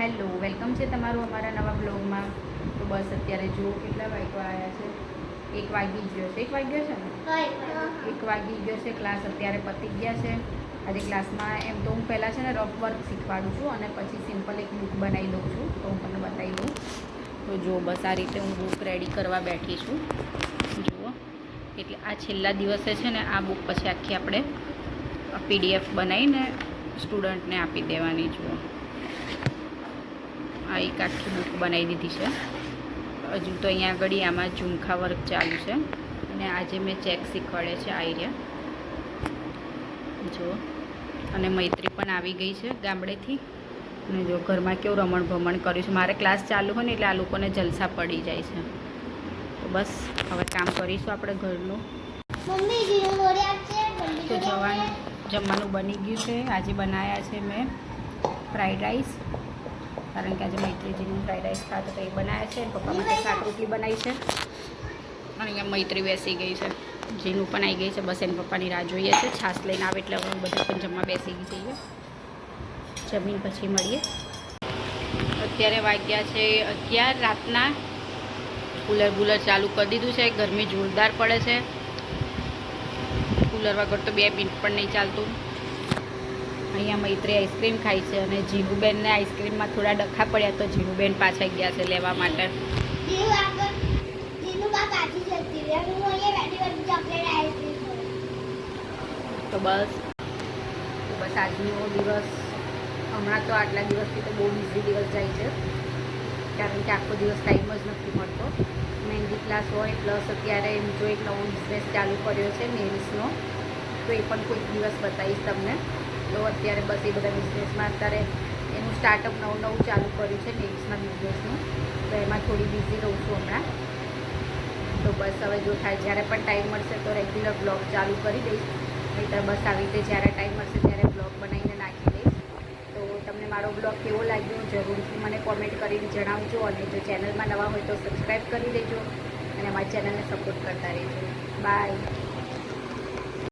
Hello, welcome છે તમારું અમારા નવા બ્લોગમાં. તો બસ અત્યારે જુઓ કેટલા વાગ્યા આવ્યા છે? એક વાગી ગયો છે. એક વાગ્યો છે ને? એક વાગી ગયો છે. ક્લાસ અત્યારે પતી ગયા છે. આજે ક્લાસમાં એમ તો હું પહેલાં છે ને રફ વર્ક શીખવાડું છું અને પછી સિમ્પલ એક બુક બનાવી દઉં છું. તો હું તમને બતાવી દઉં. તો જુઓ બસ આ રીતે હું બુક રેડી કરવા બેઠી છું. જુઓ. એટલે આ છેલ્લા દિવસે છે ને આ બુક પછી આખી આપણે પીડીએફ બનાવીને સ્ટુડન્ટને આપી દેવાની જુઓ આ એક આખી બુક બનાવી દીધી છે. હજુ તો અહીંયા આગળ આમાં ઝુમખા વર્ક ચાલુ છે. અને આજે મેં ચેક શીખવાડે છે આઈડિયા જો. અને મૈત્રી પણ આવી ગઈ છે ગામડેથી. અને જો ઘરમાં કેવું રમણ ભમણ કર્યું છે. મારે ક્લાસ ચાલુ હોય ને એટલે આ લોકોને જલસા પડી જાય છે. તો બસ હવે કામ કરીશું આપણે ઘરનું. તો જવાનું જમવાનું બની ગયું છે. આજે બનાવ્યા છે મેં ફ્રાઈડ રાઈસ કારણ કે આજે મૈત્રીજીનું ફ્રાઈડ રાઈસ ખાતો તો એ બનાવ્યા છે પપ્પા માટે શાક રોટલી બનાવી છે. અને અહીંયા મૈત્રી બેસી ગઈ છે. જીનું પણ આવી ગઈ છે. બસ એના પપ્પાની રાહ જોઈએ છે. છાશ લઈને આવે એટલે હવે બધા પણ જમવા બેસી જઈએ જમીન પછી મળીએ. અત્યારે વાગ્યા છે અગિયાર રાતના. કુલર બુલર ચાલુ કરી દીધું છે. ગરમી જોરદાર પડે છે. કુલર વગર તો બે મિનિટ પણ નહીં ચાલતું. અહીંયા મૈત્રી આઈસ્ક્રીમ ખાય છે અને જીનુબેનને આઈસ્ક્રીમમાં થોડા ડખા પડ્યા તો જીનુબેન પાછા ગયા છે લેવા માટે. તો બસ. બસ આજનો દિવસ હમણાં તો આટલા દિવસથી તો બહુ બિઝી દિવસ જાય છે. કારણ કે આખો દિવસ ટાઈમ જ નથી મળતો. મહેંદી ક્લાસ હોય પ્લસ અત્યારે જો એક નવો બિઝનેસ ચાલુ કર્યો છે મેલ્સનો તો એ પણ કોઈક દિવસ બતાવીશ તમને. તો અત્યારે બસ એ બધા બિઝનેસમાં અત્યારે એનું સ્ટાર્ટઅપ નવું નવું ચાલુ કર્યું છે નેલ્સના બિઝનેસનું તો એમાં થોડી બિઝી રહું છું હમણાં. તો બસ હવે જો થાય, જ્યારે પણ ટાઈમ મળશે તો રેગ્યુલર બ્લોગ ચાલુ કરી દઈશ. નહીંતર બસ આવી રીતે જ્યારે ટાઈમ મળશે ત્યારે બ્લોગ બનાવીને નાખી દઈશ. તો તમને મારો બ્લોગ કેવો લાગ્યો જરૂરથી મને કોમેન્ટ કરીને જણાવજો અને જો ચેનલમાં નવા હોય તો સબસ્ક્રાઈબ કરી દેજો અને અમારી ચેનલને સપોર્ટ કરતા રહેજો. બાય